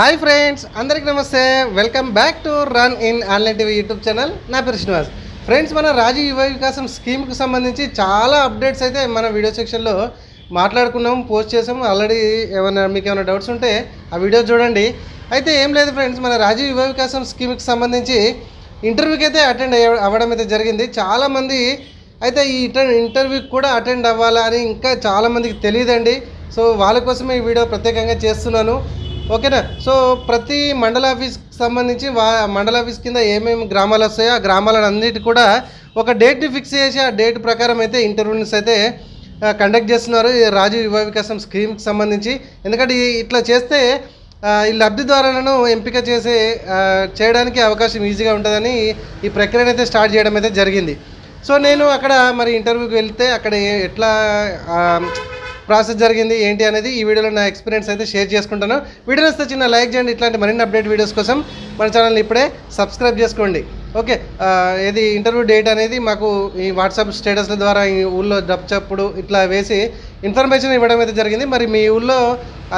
Hi friends అందరికీ నమస్తే. Welcome back to run in online TV YouTube channel. నా పేరు శ్రీనివాస్. ఫ్రెండ్స్ మన రాజీవ్ యువ వికాసం స్కీమ్కి సంబంధించి చాలా అప్డేట్స్ అయితే మన వీడియో సెక్షన్లో మాట్లాడుకున్నాం పోస్ట్ చేసాము ఆల్రెడీ ఏమైనా మీకు ఏమైనా డౌట్స్ ఉంటే ఆ వీడియో చూడండి. అయితే ఏం లేదు ఫ్రెండ్స్ మన రాజీవ్ యువ వికాసం స్కీమ్కి సంబంధించి ఇంటర్వ్యూకి అయితే అటెండ్ అయ్య అవ్వడం అయితే జరిగింది. చాలామంది అయితే ఈ ఇంటర్వ్యూకి కూడా అటెండ్ అవ్వాలా అని ఇంకా చాలామందికి తెలియదండి. సో వాళ్ళ కోసమే ఈ వీడియో ప్రత్యేకంగా చేస్తున్నాను. ఓకేనా సో ప్రతి మండల ఆఫీస్కి సంబంధించి వా మండల ఆఫీస్ కింద ఏమేమి గ్రామాలు వస్తాయో ఆ గ్రామాలన్నిటి కూడా ఒక డేట్ని ఫిక్స్ చేసి ఆ డేట్ ప్రకారం అయితే ఇంటర్వ్యూస్ అయితే కండక్ట్ చేస్తున్నారు. ఈ రాజీవ్ యువ వికాసం స్కీమ్కి సంబంధించి. ఎందుకంటే ఇట్లా చేస్తే ఈ ఈ లబ్ధిదారులను ఎంపిక చేసే చేయడానికి అవకాశం ఈజీగా ఉంటుందని ఈ ప్రక్రియను అయితే స్టార్ట్ చేయడం అయితే జరిగింది. సో నేను అక్కడ మరి ఇంటర్వ్యూకి వెళ్తే అక్కడ ఎట్లా ప్రాసెస్ జరిగింది ఏంటి అనేది ఈ వీడియోలో నా ఎక్స్పీరియన్స్ అయితే షేర్ చేసుకుంటాను. వీడియో వస్తే చిన్న లైక్ చేయండి. ఇట్లాంటి మరిన్ని అప్డేట్ వీడియోస్ కోసం మన ఛానల్ని ఇప్పుడే సబ్స్క్రైబ్ చేసుకోండి. ఓకే ఇది ఏది ఇంటర్వ్యూ డేట్ అనేది మాకు ఈ వాట్సాప్ స్టేటస్ల ద్వారా ఈ ఊళ్ళో డప్చప్పుడు ఇట్లా వేసి ఇన్ఫర్మేషన్ ఇవ్వడం అయితే జరిగింది. మరి మీ ఊళ్ళో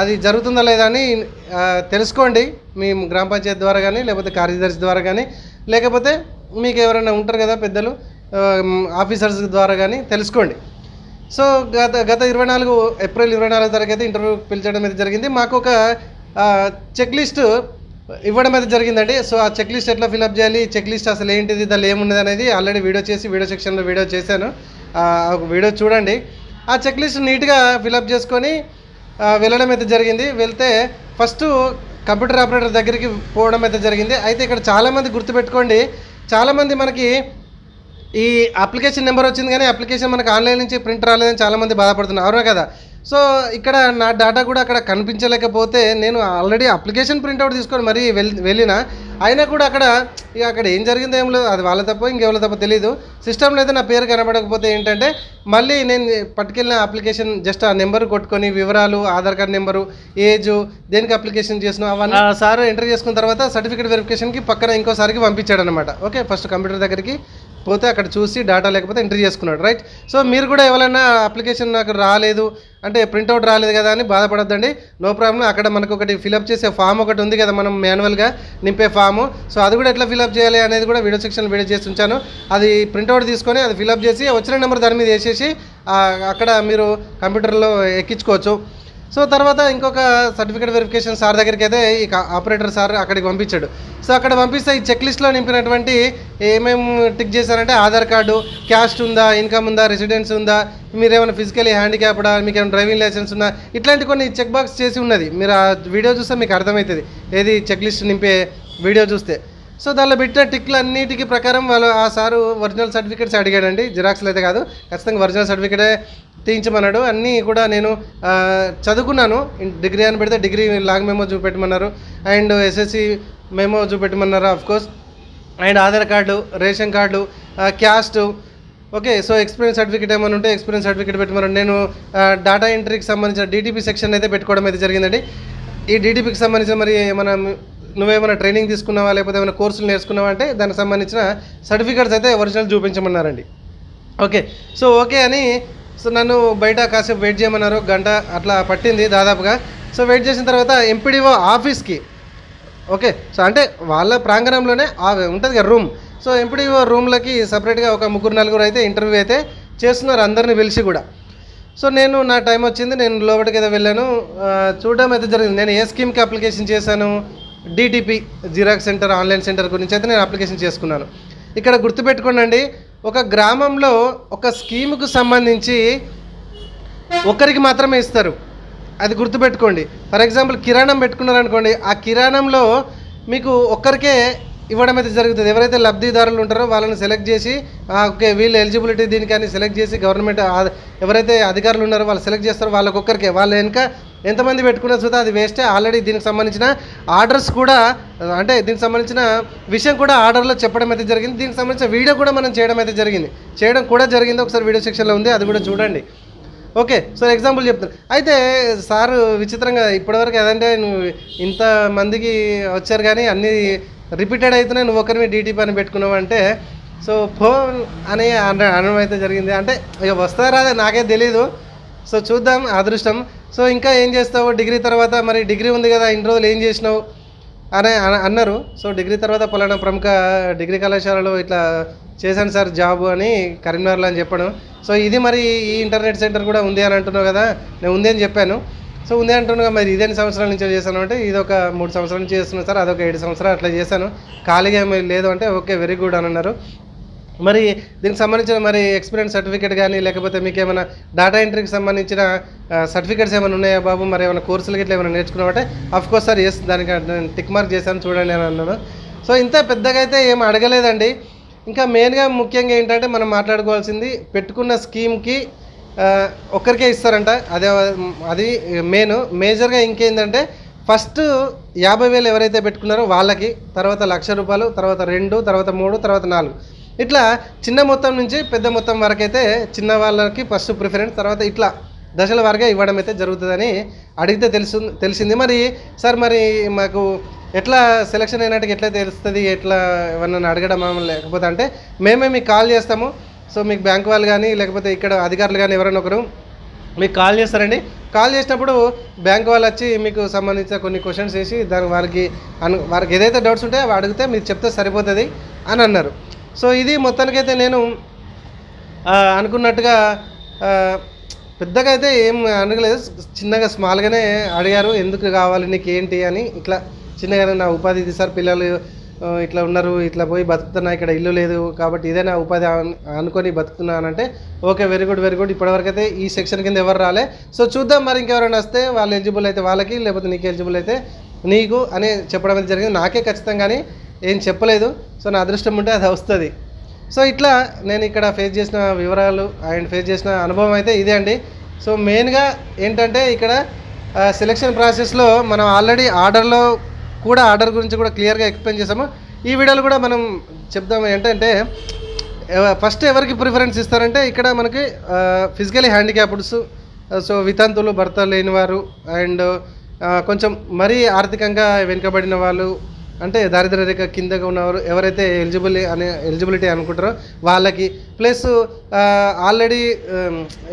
అది జరుగుతుందా లేదా అని తెలుసుకోండి. మీ గ్రామ పంచాయతీ ద్వారా కానీ లేకపోతే కార్యదర్శి ద్వారా కానీ లేకపోతే మీకు ఎవరైనా ఉంటారు కదా పెద్దలు ఆఫీసర్స్ ద్వారా కానీ తెలుసుకోండి. సో గత గత ఇరవై నాలుగు ఏప్రిల్ ఇరవై నాలుగు తారీఖు అయితే ఇంటర్వ్యూ పిలిచడం అయితే జరిగింది. మాకు ఒక చెక్ లిస్ట్ ఇవ్వడం అయితే జరిగిందండి. సో ఆ చెక్ లిస్ట్ ఎట్లా ఫిల్అప్ చేయాలి? చెక్ లిస్ట్ అసలు ఏంటిది? దానిలో ఏమున్నది అనేది ఆల్రెడీ వీడియో చేసి వీడియో సెక్షన్లో వీడియో చేశాను. ఒక వీడియో చూడండి. ఆ చెక్ లిస్ట్ నీట్గా ఫిల్అప్ చేసుకొని వెళ్ళడం అయితే జరిగింది. వెళ్తే ఫస్ట్ కంప్యూటర్ ఆపరేటర్ దగ్గరికి పోవడం అయితే జరిగింది. అయితే ఇక్కడ చాలామంది గుర్తుపెట్టుకోండి. చాలామంది మనకి ఈ అప్లికేషన్ నెంబర్ వచ్చింది కానీ అప్లికేషన్ మనకు ఆన్లైన్ నుంచి ప్రింట్ రాలేదని చాలామంది బాధపడుతున్నారు. అవునా కదా? సో ఇక్కడ నా డేటా కూడా అక్కడ కనిపించలేకపోతే నేను ఆల్రెడీ అప్లికేషన్ ప్రింట్అవుట్ తీసుకొని మరీ వెళ్ వెళ్ళిన. అయినా కూడా అక్కడ ఇక అక్కడ ఏం జరిగిందో ఏం లేదు. అది వాళ్ళ తప్ప ఇంకెవరి తప్ప తెలియదు సిస్టంలో అయితే నా పేరు కనబడకపోతే ఏంటంటే మళ్ళీ నేను పట్టుకెళ్ళిన అప్లికేషన్ జస్ట్ ఆ నెంబర్ కొట్టుకొని వివరాలు ఆధార్ కార్డ్ నెంబరు ఏజ్ దేనికి అప్లికేషన్ చేసిన అవన్నీ సార్ ఎంటర్ చేసుకున్న తర్వాత సర్టిఫికేట్ వెరిఫికేషన్కి పక్కన ఇంకోసారికి పంపించాడు అనమాట ఓకే ఫస్ట్ కంప్యూటర్ దగ్గరికి. పోతే అక్కడ చూసి డేటా లేకపోతే ఎంట్రీ చేసుకున్నాడు రైట్ సో మీరు కూడా ఎవరైనా అప్లికేషన్ నాకు రాలేదు అంటే ప్రింట్అవుట్ రాలేదు కదా అని బాధపడద్దండి. నో ప్రాబ్లం అక్కడ మనకు ఒకటి ఫిలప్ చేసే ఫామ్ ఒకటి ఉంది కదా మనం మాన్యువల్గా నింపే ఫాము సో అది కూడా ఎట్లా ఫిలప్ చేయాలి అనేది కూడా వీడియో సెక్షన్ వీడియో చేసి ఉంచాను. అది ప్రింట్అవుట్ తీసుకొని అది ఫిలప్ చేసి వచ్చిన నెంబర్ దాని మీద వేసేసి అక్కడ మీరు కంప్యూటర్లో ఎక్కించుకోవచ్చు. సో తర్వాత ఇంకొక సర్టిఫికేట్ వెరిఫికేషన్ సార్ దగ్గరికి అయితే ఈ ఆపరేటర్ సార్ అక్కడికి పంపించాడు. సో అక్కడ పంపిస్తే ఈ చెక్ లిస్ట్లో నింపినటువంటి ఏమేమి టిక్ చేశారంటే ఆధార్ కార్డు క్యాస్ట్ ఉందా ఇన్కమ్ ఉందా రెసిడెన్స్ ఉందా మీరేమైనా ఫిజికలీ హ్యాండిక్యాప్డా మీకు ఏమైనా డ్రైవింగ్ లైసెన్స్ ఉందా ఇట్లాంటి కొన్ని చెక్ బాక్స్ చేసి ఉన్నది. మీరు ఆ వీడియో చూస్తే మీకు అర్థమవుతుంది. ఏది చెక్ లిస్ట్ నింపే వీడియో చూస్తే. సో దానిలో పెట్టిన టిక్లు అన్నిటికీ ప్రకారం వాళ్ళు ఆ సారు ఒరిజినల్ సర్టిఫికేట్స్ అడిగాడండి. జిరాక్స్లు అయితే కాదు. ఖచ్చితంగా ఒరిజినల్ సర్టిఫికేటే తీయించమన్నాడు. అన్నీ కూడా నేను చదువుకున్నాను. డిగ్రీ అని పెడితే డిగ్రీ లాగ్ మెమో చూపెట్టమన్నారు. And SSC memo చూపెట్టమన్నారు of course and Aadhaar card ration card caste. Okay so experience certificate ఏమైనా ఉంటే ఎక్స్పీరియన్స్ సర్టిఫికేట్ పెట్టమన్నారు. నేను డేటా ఎంట్రీకి సంబంధించిన డీటీపీ సెక్షన్ అయితే పెట్టుకోవడం అయితే జరిగిందండి. ఈ డీటీపీకి సంబంధించిన మరి ఏమైనా నువ్వేమైనా ట్రైనింగ్ తీసుకున్నావా? లేకపోతే ఏమైనా కోర్సులు నేర్చుకున్నావా అంటే దానికి సంబంధించిన సర్టిఫికేట్స్ అయితే ఒరిజినల్ చూపించమన్నారండి. ఓకే సో ఓకే అని సో నన్ను బయట కాసేపు వెయిట్ చేయమన్నారు. గంట అట్లా పట్టింది దాదాపుగా. సో వెయిట్ చేసిన తర్వాత ఎంపీడీఓ ఆఫీస్కి ఓకే సో అంటే వాళ్ళ ప్రాంగణంలోనే ఉంటుంది కదా రూమ్ సో ఎంపీడీఓ రూమ్లకి సపరేట్గా ఒక ముగ్గురు నలుగురు అయితే ఇంటర్వ్యూ అయితే చేస్తున్నారు అందరిని పిలిచి కూడా. సో నేను నా టైం వచ్చింది నేను లోపలికి అయితే వెళ్ళాను. చూడడం అయితే జరిగింది. నేను ఏ స్కీమ్కి అప్లికేషన్ చేశాను? DTP xerox centre online centre గురించి అయితే నేను అప్లికేషన్ చేసుకున్నాను. ఇక్కడ గుర్తుపెట్టుకోండి ఒక గ్రామంలో ఒక స్కీముకు సంబంధించి ఒకరికి మాత్రమే ఇస్తారు. అది గుర్తుపెట్టుకోండి. ఫర్ ఎగ్జాంపుల్ కిరాణం పెట్టుకున్నారనుకోండి ఆ కిరాణంలో మీకు ఒక్కరికే ఇవ్వడం అయితే జరుగుతుంది. ఎవరైతే లబ్ధిదారులు ఉంటారో వాళ్ళని సెలెక్ట్ చేసి ఓకే వీళ్ళు ఎలిజిబిలిటీ దీనికని సెలెక్ట్ చేసి గవర్నమెంట్ ఎవరైతే అధికారులు ఉన్నారో వాళ్ళు సెలెక్ట్ చేస్తారో వాళ్ళకొక్కరికే. వాళ్ళ వెనుక ఎంతమంది పెట్టుకున్న చూస్తే అది వేస్టే ఆల్రెడీ దీనికి సంబంధించిన ఆర్డర్స్ కూడా అంటే దీనికి సంబంధించిన విషయం కూడా ఆర్డర్లో చెప్పడం అయితే జరిగింది. దీనికి సంబంధించిన వీడియో కూడా మనం చేయడం అయితే జరిగింది. చేయడం కూడా జరిగింది. ఒకసారి వీడియో సెక్షన్లో ఉంది. అది కూడా చూడండి. ఓకే సో ఎగ్జాంపుల్ చెప్తాను అయితే సార్ విచిత్రంగా ఇప్పటివరకు ఏదంటే నువ్వు ఇంత మందికి వచ్చారు కానీ అన్నీ రిపీటెడ్ అవుతున్నాయి నువ్వు ఒకరిని డీటీ పని పెట్టుకున్నావు అంటే సో ఫోన్ అని అన- అనడం అయితే జరిగింది. అంటే ఇక వస్తారా రాదా? నాకే తెలీదు. సో చూద్దాం. అదృష్టం. సో ఇంకా ఏం చేస్తావు? డిగ్రీ తర్వాత మరి డిగ్రీ ఉంది కదా ఇన్ని రోజులు ఏం చేసినావు? అని అన- అన్నారు. సో డిగ్రీ తర్వాత పలానా ప్రముఖ డిగ్రీ కళాశాలలో ఇట్లా చేశాను సార్ జాబ్ అని కరీంనగర్లో అని చెప్పాను. సో ఇది మరి ఈ ఇంటర్నెట్ సెంటర్ కూడా ఉంది అని అంటున్నావు కదా నేను ఉంది అని చెప్పాను. సో ఉంది అంటున్నావు మరి ఇదేని సంవత్సరాల నుంచి చేశాను అంటే ఇది ఒక మూడు సంవత్సరాల నుంచి చేస్తున్నాను సార్ అదొక ఏడు సంవత్సరాలు అట్లా చేశాను. ఖాళీగా ఏమీ లేదు అంటే ఓకే వెరీ గుడ్ అని అన్నారు. మరి దీనికి సంబంధించిన మరి ఎక్స్పీరియన్స్ సర్టిఫికేట్ కానీ లేకపోతే మీకు ఏమైనా డేటా ఎంట్రీకి సంబంధించిన సర్టిఫికేట్స్ ఏమైనా ఉన్నాయా బాబు? మరి ఏమైనా కోర్సులు గిట్లా ఏమైనా నేర్చుకున్నామంటే అఫ్కోర్స్ సార్ ఎస్ దానికి నేను టిక్ మార్క్ చేశాను చూడండి అని అన్నాను. సో ఇంత పెద్దగా అయితే ఏం అడగలేదండి. ఇంకా మెయిన్గా ముఖ్యంగా ఏంటంటే మనం మాట్లాడుకోవాల్సింది పెట్టుకున్న స్కీమ్కి ఒక్కరికే ఇస్తారంట. అదే అది మెయిన్ మేజర్గా ఇంకేంటంటే ఫస్ట్ యాభై వేలు ఎవరైతే పెట్టుకున్నారో వాళ్ళకి తర్వాత లక్ష రూపాయలు తర్వాత రెండు తర్వాత మూడు తర్వాత నాలుగు. ఇట్లా చిన్న మొత్తం నుంచి పెద్ద మొత్తం వరకైతే చిన్న వాళ్ళకి ఫస్ట్ ప్రిఫరెన్స్ తర్వాత ఇట్లా దశల వారిగా ఇవ్వడం అయితే జరుగుతుందని అడిగితే తెలుసు తెలిసింది. మరి సార్ మరి మాకు ఎట్లా సెలక్షన్ అయినట్టుగా ఎట్లా తెలుస్తుంది? ఎట్లా ఏమన్నా అడగడమా లేకపోతే అంటే మేమే మీకు కాల్ చేస్తాము. సో మీకు బ్యాంక్ వాళ్ళు కానీ లేకపోతే ఇక్కడ అధికారులు కానీ ఎవరైనా ఒకరు మీకు కాల్ చేస్తారండి. కాల్ చేసినప్పుడు బ్యాంక్ వాళ్ళు వచ్చి మీకు సంబంధించిన కొన్ని క్వశ్చన్స్ వేసి దాని వారికి అను వారికి ఏదైతే డౌట్స్ ఉంటాయో అవి అడిగితే మీరు చెప్తే సరిపోతుంది అని అన్నారు. సో ఇది మొత్తానికైతే నేను అనుకున్నట్టుగా పెద్దగా అయితే ఏం అనగలేదు. చిన్నగా స్మాల్గానే అడిగారు ఎందుకు కావాలి నీకు ఏంటి అని ఇట్లా చిన్నగానే నా ఉపాధి ఇది సార్ పిల్లలు ఇట్లా ఉన్నారు ఇట్లా పోయి బతుకుతున్నా ఇక్కడ ఇల్లు లేదు కాబట్టి ఇదే నా ఉపాధి అనుకొని బతుకుతున్నానంటే okay very good very good. ఇప్పటివరకు అయితే ఈ సెక్షన్ కింద ఎవరు రాలే. సో చూద్దాం మరి ఇంకెవరైనా వస్తే వాళ్ళు ఎలిజిబుల్ అయితే వాళ్ళకి లేకపోతే నీకు ఎలిజిబుల్ అయితే నీకు అని చెప్పడం అయితే జరిగింది. నాకే ఖచ్చితంగా కానీ ఏం చెప్పలేదు. సో నా అదృష్టం ఉంటే అది వస్తుంది. సో ఇట్లా నేను ఇక్కడ ఫేస్ చేసిన వివరాలు అండ్ ఫేస్ చేసిన అనుభవం అయితే ఇదే అండి. సో మెయిన్గా ఏంటంటే ఇక్కడ సెలెక్షన్ ప్రాసెస్లో మనం ఆల్రెడీ ఆర్డర్లో కూడా ఆర్డర్ గురించి కూడా క్లియర్గా ఎక్స్ప్లెయిన్ చేసాము ఈ వీడియోలో కూడా మనం చెప్దాం ఏంటంటే ఫస్ట్ ఎవరికి ప్రిఫరెన్స్ ఇస్తారంటే ఇక్కడ మనకి ఫిజికలీ హ్యాండిక్యాప్డ్స్ సో వితంతులు భర్త లేని వారు అండ్ కొంచెం మరీ ఆర్థికంగా వెనుకబడిన వాళ్ళు అంటే దారిద్ర రేఖ కిందగా ఉన్నవారు ఎవరైతే ఎలిజిబుల్ అనే ఎలిజిబిలిటీ అనుకుంటారో వాళ్ళకి. ప్లస్ ఆల్రెడీ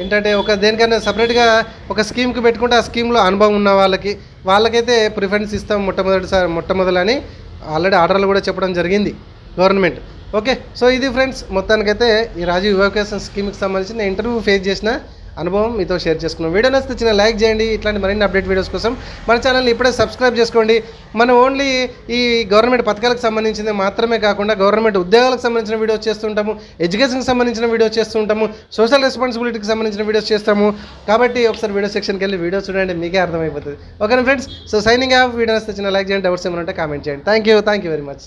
ఏంటంటే ఒక దేనికైనా సపరేట్గా ఒక స్కీమ్కి పెట్టుకుంటే ఆ స్కీమ్లో అనుభవం ఉన్న వాళ్ళకి వాళ్ళకైతే ప్రిఫరెన్స్ ఇస్తాం మొట్టమొదటిసారి మొట్టమొదలని ఆల్రెడీ ఆర్డర్లు కూడా చెప్పడం జరిగింది గవర్నమెంట్ ఓకే సో ఇది ఫ్రెండ్స్ మొత్తానికైతే ఈ రాజీవ్ యువకేషన్ స్కీమ్కి సంబంధించిన ఇంటర్వ్యూ ఫేస్ చేసిన అనుభవం మీతో షేర్ చేసుకున్నాం. వీడియో నచ్చితే చిన్న లైక్ చేయండి. ఇట్లాంటి మరిన్ని అప్డేట్ వీడియోస్ కోసం మన ఛానల్ని ఇప్పుడే సబ్స్క్రైబ్ చేసుకోండి. మనం ఓన్లీ ఈ గవర్నమెంట్ పథకాలకు సంబంధించింది మాత్రమే కాకుండా గవర్నమెంట్ ఉద్యోగాలకు సంబంధించిన వీడియోస్ చేస్తుంటాము ఎడ్యుకేషన్కి సంబంధించిన వీడియోస్ చేస్తుంటాము సోషల్ రెస్పాన్సిబిలిటీకి సంబంధించిన వీడియోస్ చేస్తాము. కాబట్టి ఒకసారి వీడియో సెక్షన్కి వెళ్ళి వీడియో చూడండి. మీకే అర్థమైపోతుంది. ఓకేనా friends? So signing off video నచ్చితే చిన్న లైక్ చేయండి. డౌట్స్ ఏమైనా ఉంటే కామెంట్ చేయండి. Thank you thank you very much